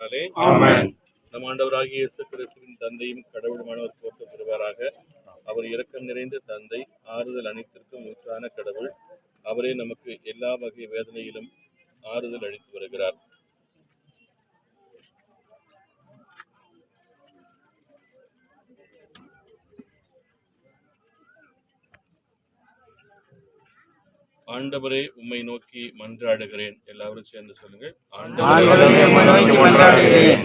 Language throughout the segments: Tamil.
நம் ஆண்டவராகிய இயேசு கிறிஸ்துவின் தந்தையும் கடவுளுமானவர் போற்ற பெறுவாராக. அவர் இரக்கம் நிறைந்த தந்தை ஆறுதல் அனைத்திற்கும் ஊற்றான கடவுள். அவரே நமக்கு எல்லா வகை வேதனையிலும் ஆறுதல் அளித்து வருகிறார். ஆண்டவரே உம்மை நோக்கி மன்றாடுகிறேன். எல்லாரும் சேர்ந்து சொல்லுங்க. ஆண்டவரே உம்மை நோக்கி மன்றாடுகிறேன்.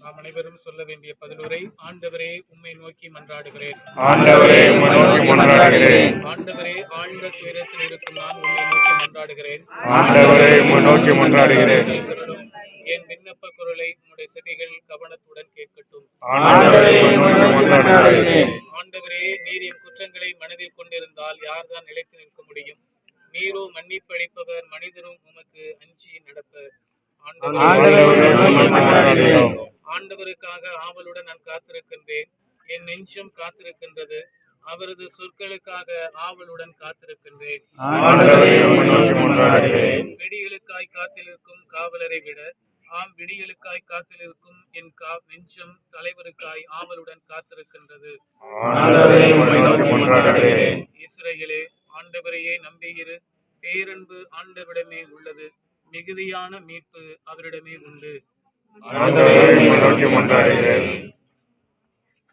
நாம் அனைவரும் சொல்ல வேண்டிய பதிலுரை ஆண்டவரே உம்மை நோக்கி மன்றாடுகிறேன். ஆண்டவரே உம்மை நோக்கி மன்றாடுகிறேன். ஆண்டவரே ஆழ்ந்த துயரத்தில் இருக்கும் நான் உம்மை நோக்கி மன்றாடுகிறேன். ஆண்டவரே உம்மை நோக்கி மன்றாடுகிறேன். செய்திருளும். என் விண்ணப்ப குரலை உம்முடைய செவிகள் கவனத்துடன் கேட்கட்டும். ஆண்டவரே உம்மை நோக்கி மன்றாடுகிறேன். ஆண்டவரே நீர் என் குற்றங்களை மனதில் கொண்டிருந்தால் யார்தான் நிலைத்து நிற்க முடியும்? நீரோ மன்னிப்பளிப்பவர் மனிதரும் உமக்கு அஞ்சி நடப்பர் ஆண்டவருக்காக ஆவலுடன் நான் காத்திருக்கின்றேன். என் நெஞ்சம் காத்திருக்கின்றது. அவரது சொற்களுக்காக ஆவலுடன் காத்திருக்கின்றேன். விடியலுக்காய் காத்திருக்கும் காவலரை விட ஆம் விடியலுக்காய் காத்திருக்கும் என் கா நெஞ்சம் தலைவருக்காய் ஆவலுடன் காத்திருக்கின்றது. ஆண்டவரே உம்மை நோக்கி மன்றாடுகிறேன் இஸ்ரவேலே ஆண்டவரையே நம்பியிரு. பேரன்பு ஆண்டவரிடமே உள்ளது. மிகுதியான மீட்பு அவரிடமே உண்டு.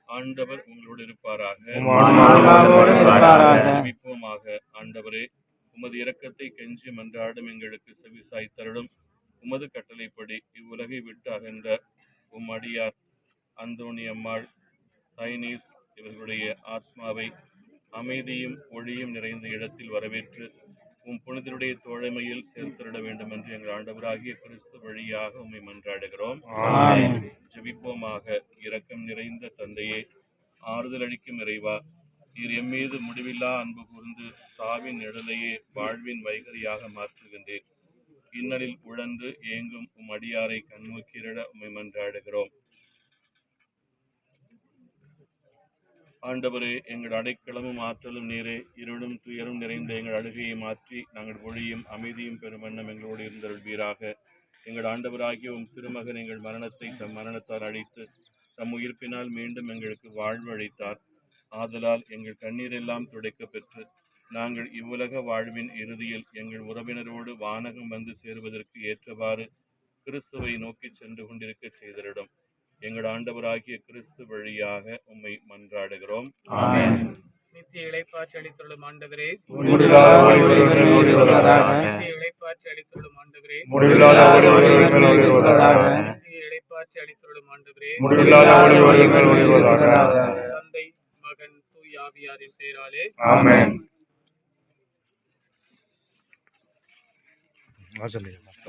ஆண்டவரே உங்களோடு இருப்பாராக. ஆண்டவரே உமது இரக்கத்தை கெஞ்சி மன்றாடும் எங்களுக்கு செவிசாய் உமது கட்டளைப்படி இவ்வுலகை விட்டு அகன்ற உம் அடியார் அந்தோணி அம்மாள் தைனீஸ் இவர்களுடைய ஆத்மாவை அமைதியும் ஒளியும் நிறைந்த இடத்தில் வரவேற்று உம் புனிதருடைய தோழமையில் சேர்த்திட வேண்டும் என்று எங்கள் ஆண்டவராகிய கிறிஸ்து வழியாக உம்மை மன்றாடுகிறோம். ஜெபிப்போமாக. இரக்கம் நிறைந்த தந்தையே ஆறுதல் அளிக்கும் இறைவா நீர் எம்மீது முடிவில்லா அன்பு கூர்ந்து சாவின் நிழலையே வாழ்வின் வைகரியாக மாற்றுகின்றீர். இன்னலில் உழந்து ஏங்கும் உம் அடியாரை கண்ணோக்கிரட உம்மை மன்றாடுகிறோம். ஆண்டவரே எங்கள் அடைக்கலமும் ஆற்றலும் நீரே இருளும் துயரும் நிறைந்த எங்கள் அழுகையை மாற்றி நாங்கள் ஒளியும் அமைதியும் பெருமன்னம் எங்களோடு எங்களோடு இருந்தருள்வீராக. எங்கள் ஆண்டவராகிய உம் திருமகன் எங்கள் மரணத்தை தம் மரணத்தால் அழித்து தம் உயிர்ப்பினால் மீண்டும் எங்களுக்கு வாழ்வு அளித்தார் ஆதலால் எங்கள் கண்ணீரெல்லாம் துடைக்கப் பெற்று நாங்கள் இவ்வுலக வாழ்வின் இறுதியில் எங்கள் உறவினரோடு வானகம் வந்து சேருவதற்கு ஏற்றவாறு கிறிஸ்துவை நோக்கிச் சென்று கொண்டிருக்க செய்தரிடம் எங்கள் ஆண்டவராகிய கிறிஸ்து வழியாக உம்மை மன்றாடுகிறோம் ஆமென். நித்திய இளைப்பாற்றி அளித்துள்ளும் ஆண்டவரே. நித்திய இளைப்பாற்றி அளித்துள்ளும் ஆண்டவரே. நித்திய இளைப்பாற்றி அளித்துள்ளும் ஆண்டவரே. தந்தை மகன் தூய் ஆவியாரின் பெயராலே ஆமென். মজা লেগে মাছ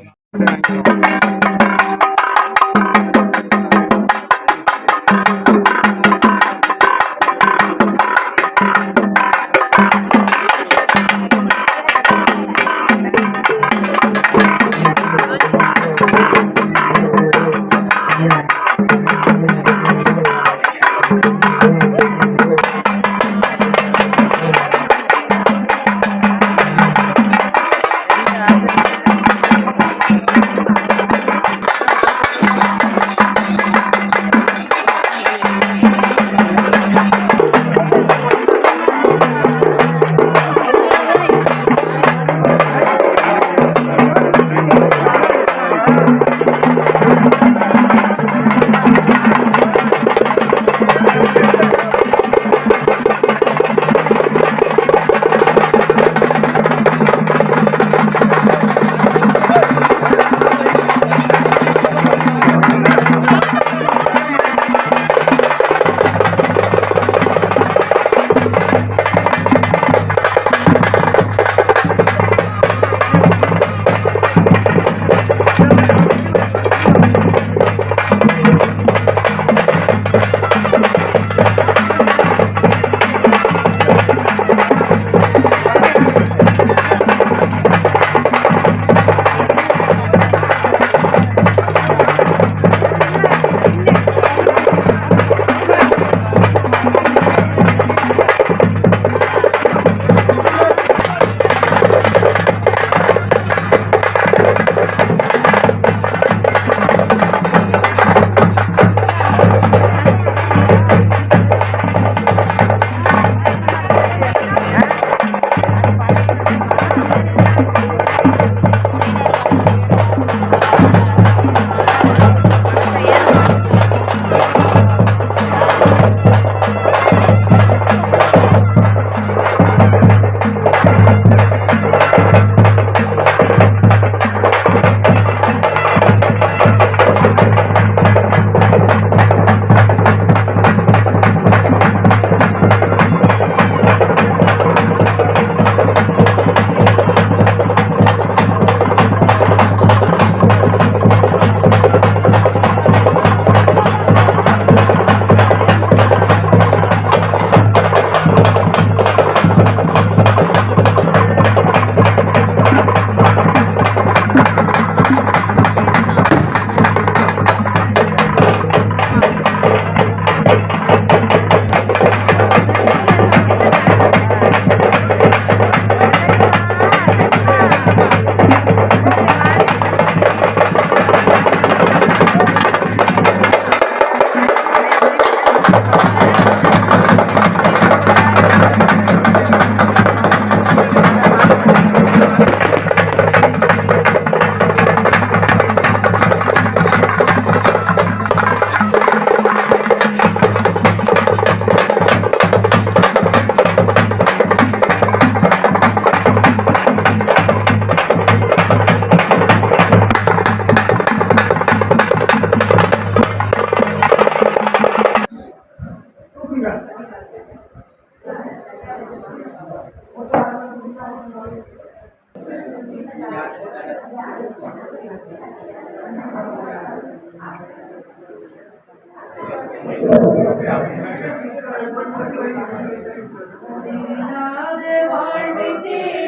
வருகின்றேன்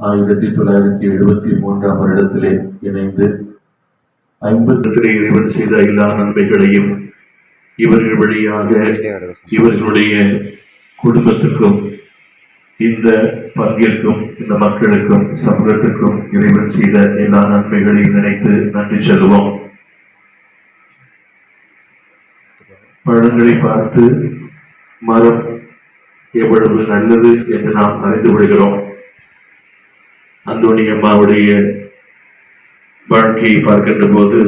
ஆயிரத்தி தொள்ளாயிரத்தி எழுபத்தி மூன்றாம் வருடத்திலே இணைந்து ஐம்பத்தி இறைவன் செய்த எல்லா நன்மைகளையும் இவர்கள் வழியாக இவர்களுடைய குடும்பத்துக்கும் இந்த பங்கிற்கும் இந்த மக்களுக்கும் சமூகத்துக்கும் இறைவன் செய்த எல்லா நன்மைகளையும் நினைத்து நன்றி சொல்லுவோம். பழங்களை பார்த்து மரம் எவ்வளவு நல்லது என்று நாம் அறிந்து விடுகிறோம் அந்தோணி அம்மாவுடைய வாழ்க்கையை பார்க்கின்ற போது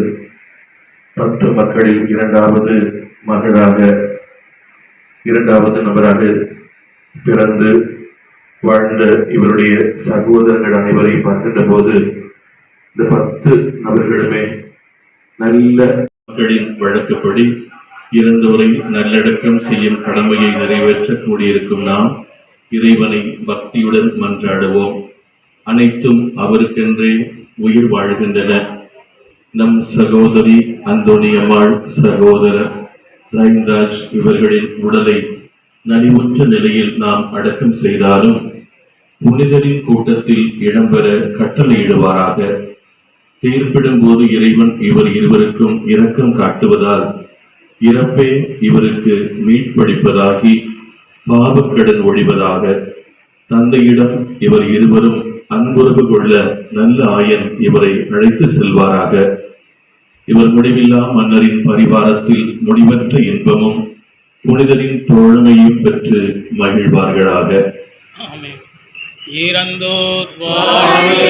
பத்து மக்களில் இரண்டாவது மகளாக இரண்டாவது நபராக பிறந்து வாழ்ந்த இவருடைய சகோதரர்கள் அனைவரையும் பார்க்கின்ற போது இந்த பத்து நபர்களுமே நல்ல மக்களின் வழக்கப்படி இறந்தோரை நல்லடக்கம் செய்யும் கடமையை நிறைவேற்ற கூடியிருக்கும் நாம் இறைவனை பக்தியுடன் மன்றாடுவோம். அனைத்தும் அவருக்கென்றே உயிர் வாழ்கின்றன. நம் சகோதரி அந்தோனியம்மாள் சகோதரர் ரைன்ராஜ் இவர்களின் உடலை நலிவுற்ற நிலையில் நாம் அடக்கம் செய்தாலும் புனிதரின் கூட்டத்தில் இடம்பெற கட்டளையிடுவாராக. தீர்ப்பிடும் போது இறைவன் இவர் இருவருக்கும் இரக்கம் காட்டுவதால் இறப்பே இவருக்கு மீட்பளிப்பதாகி பாவக்கடன் ஒழிவதாக. தந்தையிடம் இவர் இருவரும் அன்புறவு கொள்ள நல்ல ஆயன் இவரை அழைத்து செல்வாராக இவர் முடிவில்லா மன்னரின் பரிவாரத்தில் முடிவற்ற இன்பமும் புனிதரின் தோழமையும் பெற்று மகிழ்வார்களாக. இறந்தோர் வாழ்வே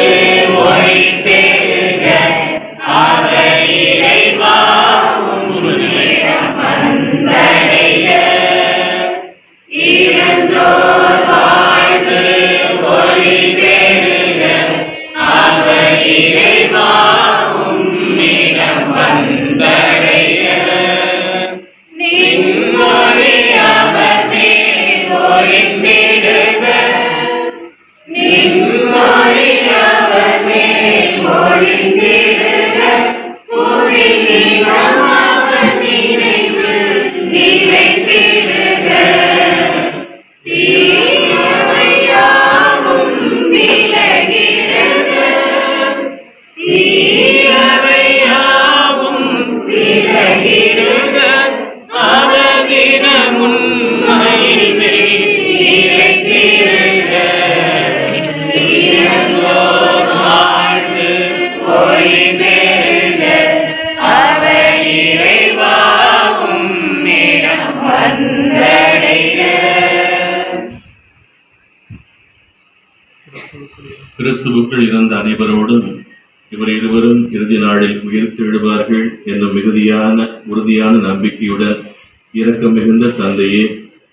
இவர் இருவரும் இறுதி நாளில் உயிர்த்தெழுவார்கள் என்னும் மிகுதியான உறுதியான நம்பிக்கையுடன் இரக்கம் மிகுந்த தந்தையே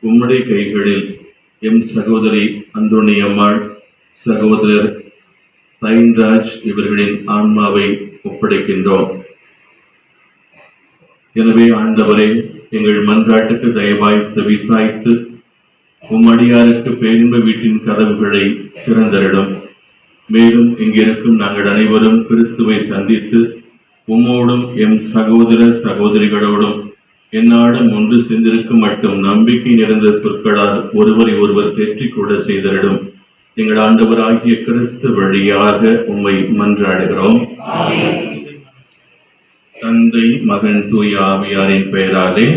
உம்முடைய கைகளில் எம் சகோதரி அந்தோணி அம்மாள் சகோதரர் தைன்ராஜ் இவர்களின் ஆன்மாவை ஒப்படைக்கின்றோம். எனவே ஆண்டவரே எங்கள் மன்றாட்டுக்கு தயவாய் செவிசாய்த்து உம்மடியாருக்கு பேரின்ப வீட்டின் கதவுகளை திறந்தரிடும் மேலும் இங்கிருக்கும் நாங்கள் அனைவரும் கிறிஸ்துவை சந்தித்து உம்மோடும் எம் சகோதர சகோதரிகளோடும் எந்நாளும் ஒன்று சேர்ந்திருக்கும் மட்டும் நம்பிக்கை நிறைந்த சொற்களால் ஒருவரை ஒருவர் தேற்றிக் கொள்ள செய்தரிடும் எங்கள் ஆண்டவராகிய கிறிஸ்து வழியாக உம்மை மன்றாடுகிறோம். தந்தை மகன் தூய ஆவியாரின் பெயராலே.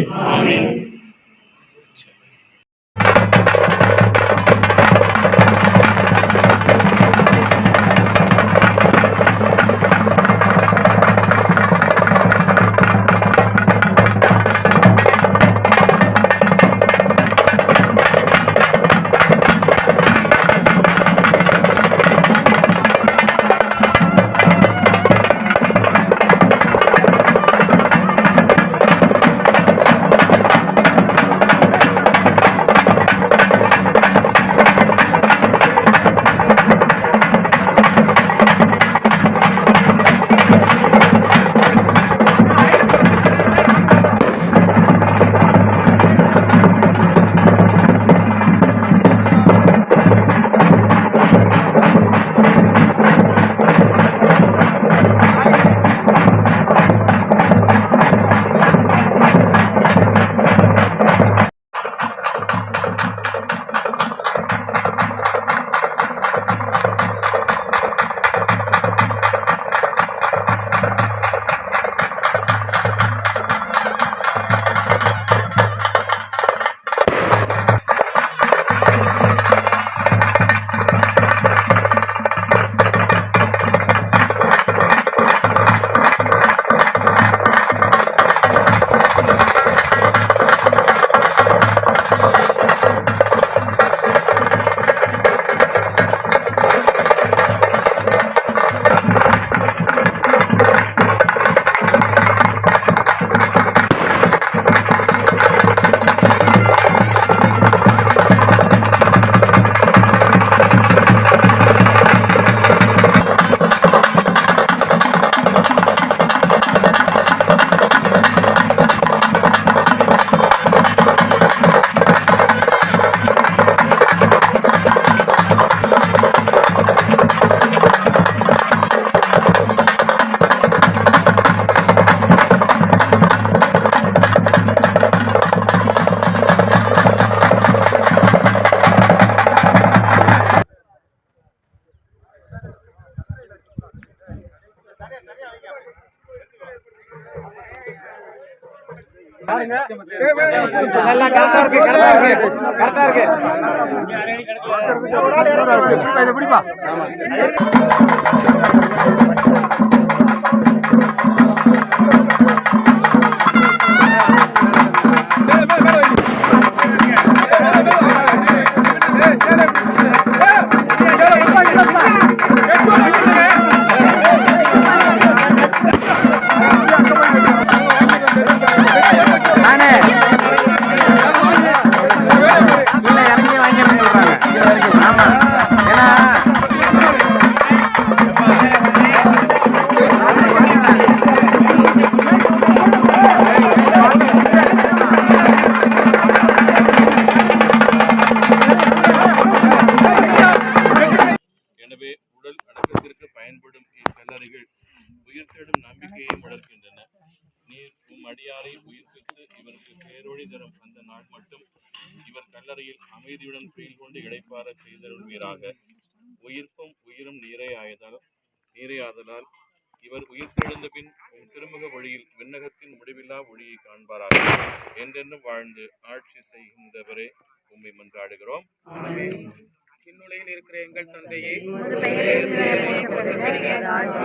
நல்லா கரெக்டா இருக்கு கரெக்டா இருக்கு கரெக்டா இருக்கு பிடிப்பா செய்தருள்வீராக உயிர்ப்பும் உயிரும் நீரே ஆயதால் நீரே ஆதலால் இவர் உயிர் தெழுந்த பின் திருமுக வழியில் விண்ணகத்தின் முடிவில்லா ஒளியை காண்பாராக என்றென்றும் வாழ்ந்து ஆட்சி செய்கின்றவரே உம்மை மன்றாடுகிறோம் இந்நுலையில் இருக்கிற எங்கள் தந்தையே ஆட்சி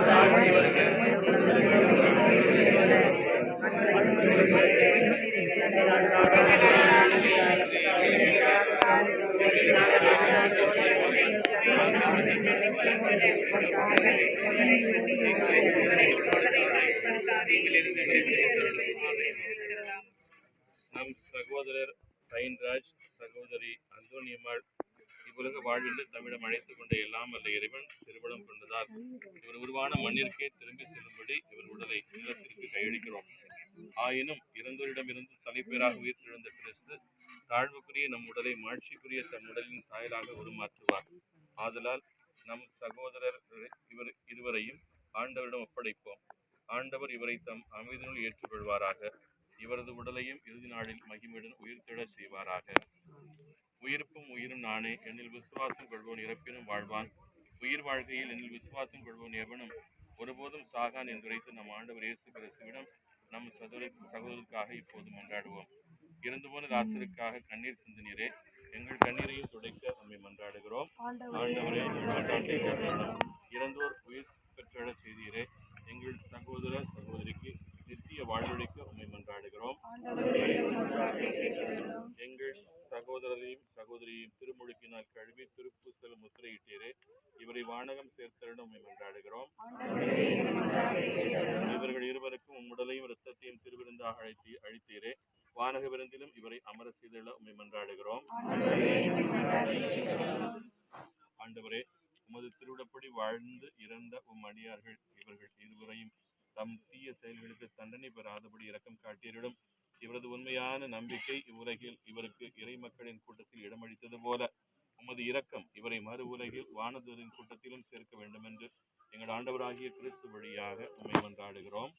நம் சகோதரர் சைன்ராஜ் சகோதரி அந்தோனியம்மாள் இவ்வுலக வாழ்வில் தமிழம் அழைத்துக் கொண்ட எல்லாம் அல்ல இறைவன் திருமணம் கொண்டதால் இவர் உருவான மண்ணிற்கே திரும்பி செல்லும்படி இவர் உடலை நிலத்திற்கு கையளிக்கிறோம். ஆயினும் இறந்தோரிடமிருந்து தலைப்பேராக உயிர்த்தெழுந்த கிறிஸ்து தாழ்வுக்குரிய நம் உடலை மாட்சிக்குரிய தம் உடலின் சாயலாக உருமாற்றுவார். ஆதலால் நம் சகோதரர் இவர் இருவரையும் ஆண்டவரிடம் ஒப்படைப்போம். ஆண்டவர் இவரை தம் அமைதியினுள் ஏற்றுக்கொள்வாராக. இவரது உடலையும் இறுதி நாளில் மகிமையுடன் உயிர்த்தெழச் செய்வாராக. உயிர்ப்பும் உயிரும் நானே. என்னில் விசுவாசம் கொள்வோன் இறப்பினும் வாழ்வான். உயிர் வாழ்க்கையில் என்னில் விசுவாசம் கொள்வோன் எவனும் ஒருபோதும் சாகான் என்றுரைத்து நம் ஆண்டவர் இயேசு கிறிஸ்துவிடம் நம் சகோதர சகோதரருக்காக இப்போது மன்றாடுவோம். இறந்து போன தாசருக்காக கண்ணீர் சிந்தினீரே எங்கள் கண்ணீரையும் துடைக்க நம்மை மன்றாடுகிறோம். ஆண்டவரே. இறந்தோர் உயிர் பெற்றெழச் செய்தீரே எங்கள் சகோதர சகோதரிக்கு நித்திய வாழ்வழிக்க உம்மை மன்றாடுகிறோம். எங்கள் சகோதரரையும் சகோதரியையும் திருமுழுக்கினால் கழுவி திருப்பூசல் முத்திரையிட்டீரே இவரை வானகம் சேர்த்தரிடம் உம்மை மன்றாடுகிறோம். இவர்கள் இரத்தத்தையும் அழைத்தி அழித்தீரே. வானக விருந்திலும் இவரை அமர செய்துள்ள உண்மை மன்றாடுகிறோம். ஆண்டவரே உமது திருவிடப்படி வாழ்ந்து இறந்த உம் அடியார்கள் இவர்கள் இதுவரையும் தம் தீய செயல்களுக்கு தண்டனை பெறாதபடி இரக்கம் காட்டியரிடம் இவரது உண்மையான நம்பிக்கை இவ்வுலகில் இவருக்கு இறை மக்களின் கூட்டத்தில் இடமளித்தது போல உமது இரக்கம் இவரை மறு உலகில் வானதூரின் கூட்டத்திலும் சேர்க்க வேண்டும் என்று எங்கள் ஆண்டவராகிய கிறிஸ்து வழியாக உண்மை மன்றாடுகிறோம்.